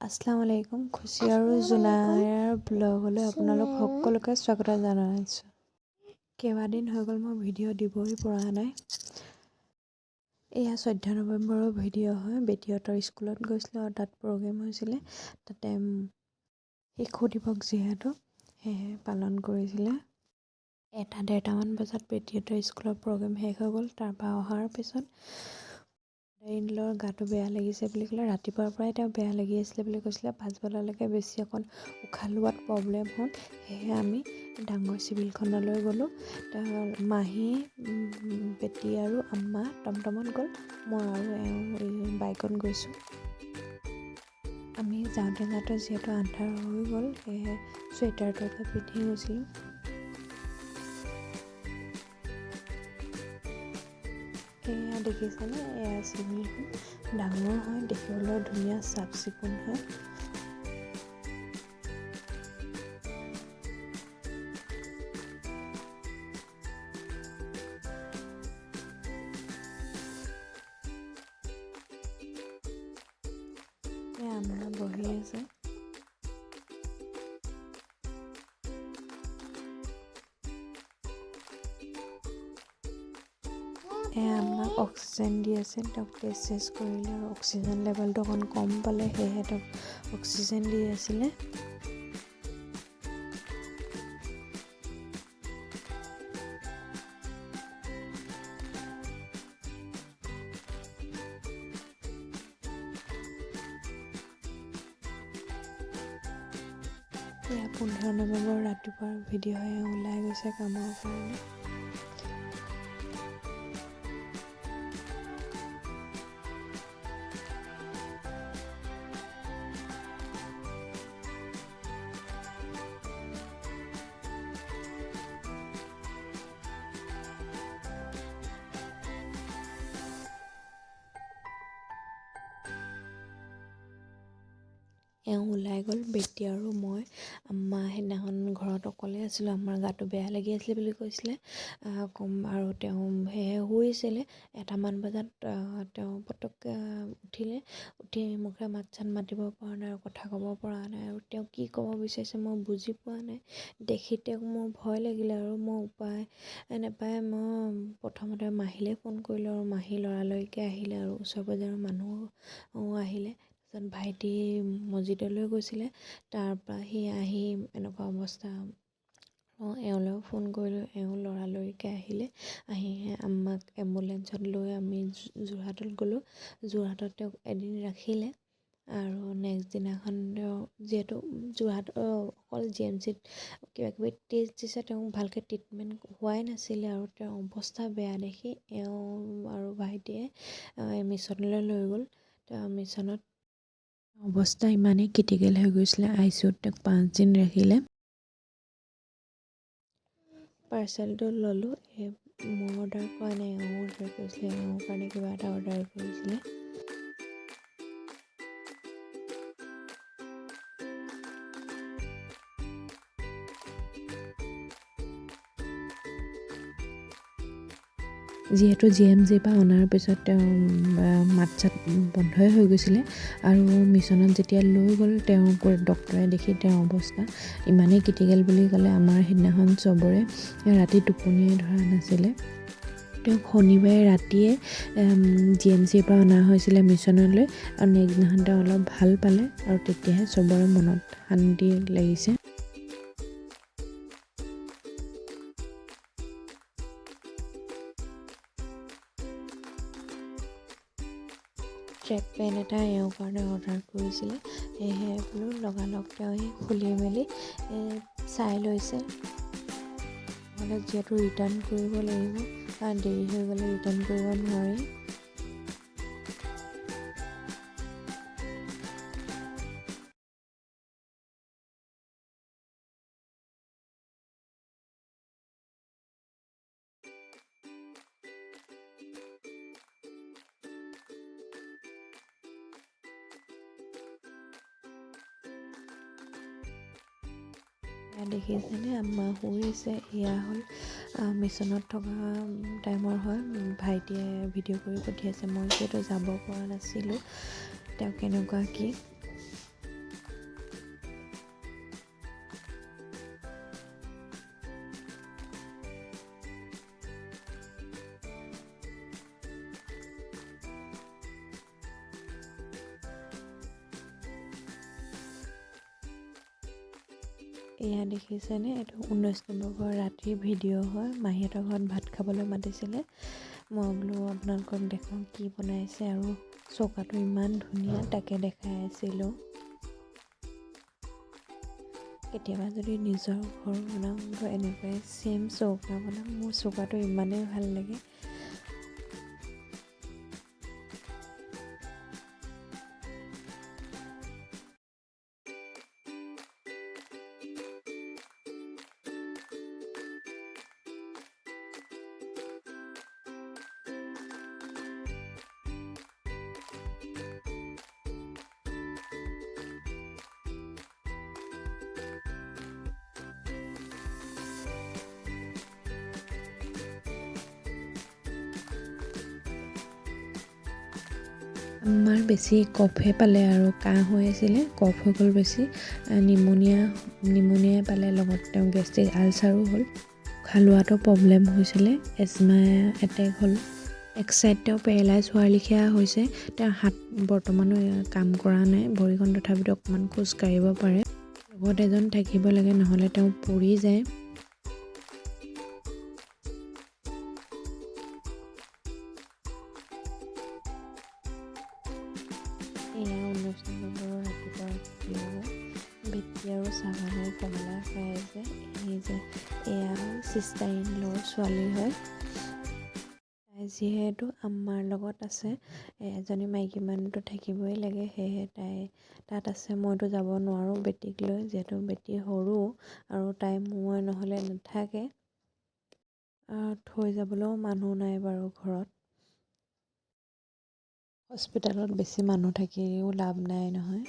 আসসালামু আলাইকুম খুচি আৰু জোনায়াৰ ব্লগলৈ আপোনালোক সকলোকে স্বাগত জনাইছোঁ কেইবাদিন হৈ গ'ল মই ভিডিঅ' দিবই পৰা নাই। এয়া চৈধ্য নৱেম্বৰৰ ভিডিঅ' হয়। বেটীহঁতৰ স্কুলত গৈছিলোঁ আৰু তাত প্ৰগ্ৰেম হৈছিলে। তাতে শিশু দিৱস যিহেতু সেয়েহে পালন কৰিছিলে। এটা ডেৰটামান বজাত বেটীহঁতৰ স্কুলৰ প্ৰগ্ৰেম শেষ হৈ গ'ল। তাৰপৰা অহাৰ পিছত ইনলৰ গাটো বেয়া লাগিছে বুলি ক'লে ৰাতিপুৱাৰ পৰাই তেওঁ বেয়া লাগি আছিলে বুলি কৈছিলে। পাছবেলালৈকে বেছি অকণ উশাহ লোৱাত প্ৰব্লেম হ'ল। সেয়েহে আমি ডাঙৰ চিভিলখনলৈ গ'লোঁ। মাহী বেটী আৰু আম্মা টমটমত গ'ল। মই আৰু বাইকত গৈছোঁ। আমি যাওঁতে যাওঁতে যিহেতু আন্ধাৰ হৈ গ'ল সেয়েহে চুৱেটাৰটো এটা পিন্ধি গৈছিলোঁ। এয়া দেখিছেনে? এয়া চিভিলখন ডাঙৰ হয় দেখিবলৈ ধুনীয়া চাফ চিকুণ হয়। এয়া আমাৰ বহি আছে। আমাক অক্সিজেন দি আছে তেওঁক টেষ্ট চেষ্ট কৰিলে অক্সিজেন লেভেলটো অকণ কম পালে সেয়েহে তেওঁক অক্সিজেন দি আছিলে। পোন্ধৰ নৱেম্বৰ ৰাতিপুৱাৰ ভিডিঅ'হে ওলাই গৈছে কামৰ কাৰণে। এওঁ ওলাই গ'ল বেটী আৰু মই। আম্মা সেইদিনাখন ঘৰত অকলে আছিলোঁ আমাৰ গাটো বেয়া লাগি আছিলে বুলি কৈছিলে। আৰু তেওঁ সেয়ে শুইছিলে। এটামান বজাত তেওঁ পটককৈ উঠিলে। উঠি মুখেৰে মাত চাত মাতিব পৰা নাই আৰু কথা ক'ব পৰা নাই। আৰু তেওঁ কি ক'ব বিচাৰিছে মই বুজি পোৱা নাই। দেখি তেওঁক মোৰ ভয় লাগিলে আৰু মই উপায় নাপায় মই প্ৰথমতে মাহীলৈ ফোন কৰিলোঁ আৰু মাহী লৰালৰিকৈ আহিলে আৰু ওচৰ পাঁজৰৰ মানুহো আহিলে। তাৰপিছত ভাইটি মছজিদলৈ গৈছিলে তাৰপৰা সি আহি এনেকুৱা অৱস্থা এওঁলৈও ফোন কৰিলোঁ এওঁ লৰালৰিকৈ আহিলে। আহি আমাক এম্বুলেঞ্চত লৈ আমি যোৰহাটত গ'লোঁ। যোৰহাটত তেওঁক এদিন ৰাখিলে আৰু নেক্সট দিনাখন তেওঁ যিহেতু যোৰহাট অকল জি এম চিত কিবা কিবি টেষ্ট দিছে তেওঁক ভালকৈ ট্ৰিটমেণ্ট হোৱাই নাছিলে আৰু তেওঁৰ অৱস্থা বেয়া দেখি এওঁ আৰু ভাইটিয়ে মিছনলৈ লৈ গ'ল। তেওঁ মিছনত অৱস্থা ইমানেই ক্ৰিটিকেল হৈ গৈছিলে আই চি ইউত তেওঁক পাঁচদিন ৰাখিলে। পাৰ্চেলটো ল'লোঁ মোৰ অৰ্ডাৰ কৰা নাই এওঁ অৰ্ডাৰ কৰিছিলে এওঁৰ কাৰণে কিবা এটা অৰ্ডাৰ কৰিছিলে। যিহেতু জি এম জিৰ পৰা অনাৰ পিছত তেওঁ মাত চাত বন্ধই হৈ গৈছিলে। আৰু মিছনত যেতিয়া লৈ গ'ল তেওঁক ডক্টৰে দেখি তেওঁৰ অৱস্থা ইমানেই ক্ৰিটিকেল বুলি ক'লে আমাৰ সেইদিনাখন চবৰে ৰাতি টোপনিয়ে ধৰা নাছিলে। তেওঁক শনিবাৰে ৰাতিয়ে জি এম চিৰ পৰা অনা হৈছিলে মিছনলৈ। আৰু নেক্সট দিনাখন তেওঁ অলপ ভাল পালে আৰু তেতিয়াহে চবৰে মনত শান্তি লাগিছে। ট্ৰেক পেণ্ট এটা এওঁৰ কাৰণে অৰ্ডাৰ কৰিছিলে। সেয়েহে বোলো লগালগ তেওঁ সেই খুলি মেলি চাই লৈছে। যিহেতু ৰিটাৰ্ণ কৰিব লাগিব দেৰি হৈ গ'লে ৰিটাৰ্ণ কৰিব নোৱাৰি। এয়া দেখিছেনে আম্মা শুইছে এয়া হ'ল মিছনত থকা টাইমৰ হয় ভাইটিয়ে ভিডিঅ' কৰি পঠিয়াইছে মই যিহেতু যাব পৰা নাছিলোঁ তেওঁ কেনেকুৱা কি এয়া দেখিছেনে? এইটো ঊনৈছ নৱেম্বৰ ৰাতিৰ ভিডিঅ' হয়। মাহীহঁতৰ ঘৰত ভাত খাবলৈ মাতিছিলে। মই বোলো আপোনালোকক দেখাওঁ কি বনাইছে আৰু চৌকাটো ইমান ধুনীয়া তাকে দেখাই আছিলোঁ। কেতিয়াবা যদি নিজৰ ঘৰ বনাওঁ এনেকুৱাই ছেম চৌকা বনাম। মোৰ চৌকাটো ইমানেই ভাল লাগে। আমাৰ বেছি কফহে পালে আৰু কাহ হৈ আছিলে কফ হৈ গ'ল বেছি। নিমনিয়া নিমনিয়াই পালে লগত তেওঁ গেষ্ট্ৰিক আলচাৰো হ'ল। উশাহ লোৱাটো প্ৰব্লেম হৈছিলে এজমা এটেক হ'ল। এক চাইড তেওঁ পেৰেলাইজ হোৱাৰ লেখীয়া হৈছে তেওঁৰ হাত বৰ্তমানো কাম কৰা নাই ভৰিখন তথাপিতো অকণমান খোজ কাঢ়িব পাৰে। লগত এজন থাকিব লাগে নহ'লে তেওঁ পৰি যায়। চিষ্টাৰ ইন লৰ ছোৱালী হয়। তাই যিহেতু আম্মাৰ লগত আছে এজনী মাইকী মানুহতো থাকিবই লাগে সেয়েহে তাই তাত আছে মইতো যাব নোৱাৰোঁ বেটীক লৈ যিহেতু বেটী সৰু আৰু তাই মই নহ'লে নাথাকে। থৈ যাবলৈও মানুহ নাই বাৰু ঘৰত। হস্পিটেলত বেছি মানুহ থাকিও লাভ নাই নহয়।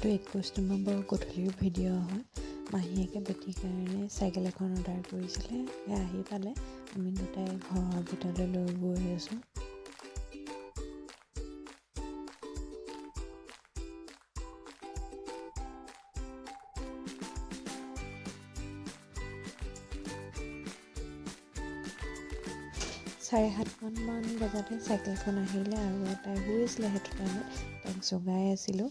এইটো একৈছ নৱেম্বৰ গধূলিৰ ভিডিঅ' হয়। মাহীয়েকে বেটীৰ কাৰণে চাইকেল এখন অৰ্ডাৰ কৰিছিলে। আহি পালে। আমি দুটাই ঘৰৰ ভিতৰলৈ লৈ গৈ আছোঁ। চাৰে সাতমান বজাতে চাইকেলখন আহিলে আৰু তাই শুই আছিলে সেইটো টাইমত তাইক জগাই আছিলোঁ।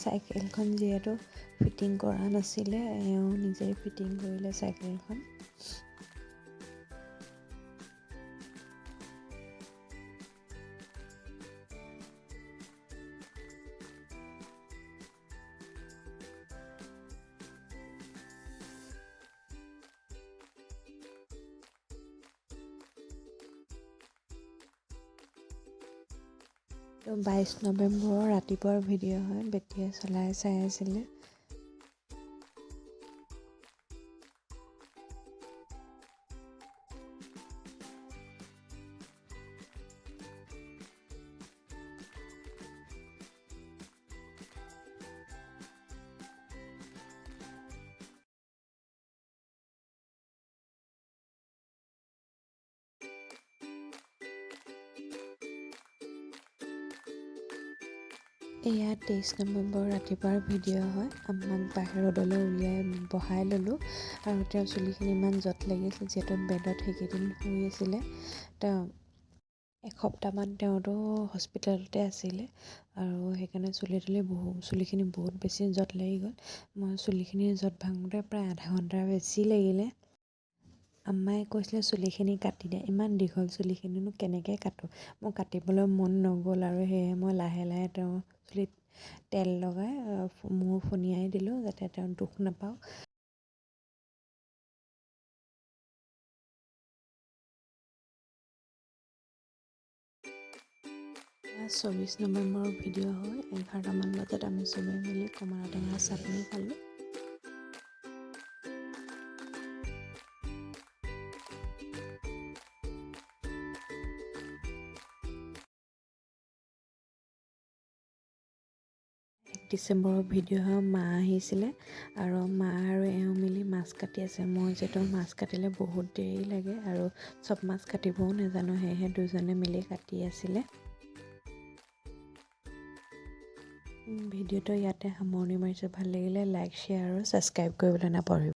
চাইকেলখন যিহেতু ফিটিং কৰা নাছিলে এওঁ নিজেই ফিটিং কৰিলে চাইকেলখন। বাইছ নৱেম্বৰৰ ৰাতিপুৱাৰ ভিডিঅ' হয় বেটীয়ে চলাই চাই আছিলে। এয়া তেইছ নৱেম্বৰ ৰাতিপুৱাৰ ভিডিঅ' হয়। আমাক বাহিৰলৈ উলিয়াই বহাই ল'লোঁ আৰু তেওঁৰ চুলিখিনি ইমান জট লাগিছিল যিহেতু বেডত সেইকেইদিন শুই আছিলে। তেওঁ এসপ্তাহমান তেওঁতো হস্পিটেলতে আছিলে আৰু সেইকাৰণে চুলি তুলি বহু চুলিখিনি বহুত বেছি জট লাগি গ'ল। মই চুলিখিনি জট ভাঙোতে প্ৰায় আধা ঘণ্টাৰ বেছি লাগিলে। আম্মাই কৈছিলে চুলিখিনি কাটি দে ইমান দীঘল চুলিখিনিনো কেনেকৈ কাটো? মোৰ কাটিবলৈ মন নগ'ল আৰু সেয়েহে মই লাহে লাহে তেওঁ চুলিত তেল লগাই মূৰ ফুনিয়াই দিলোঁ যাতে তেওঁ দুখ নাপাওঁ চৌবিছ নৱেম্বৰৰ ভিডিঅ' হয়। এঘাৰটামান বজাত আমি চবেই মিলি কমলা টেঙা চাটনি খালোঁ। এক ডিচেম্বৰৰ ভিডিঅ' হয় মা আহিছিলে আৰু মা আৰু এওঁ মিলি মাছ কাটি আছে। মই যিহেতু মাছ কাটিলে বহুত দেৰি লাগে আৰু চব মাছ কাটিবও নাজানো সেয়েহে দুজনে মিলি কাটি আছিলে। ভিডিঅ'টো ইয়াতে সামৰণি মাৰিছোঁ। ভাল লাগিলে লাইক শ্বেয়াৰ আৰু ছাবস্ক্ৰাইব কৰিবলৈ নাপাহৰিব।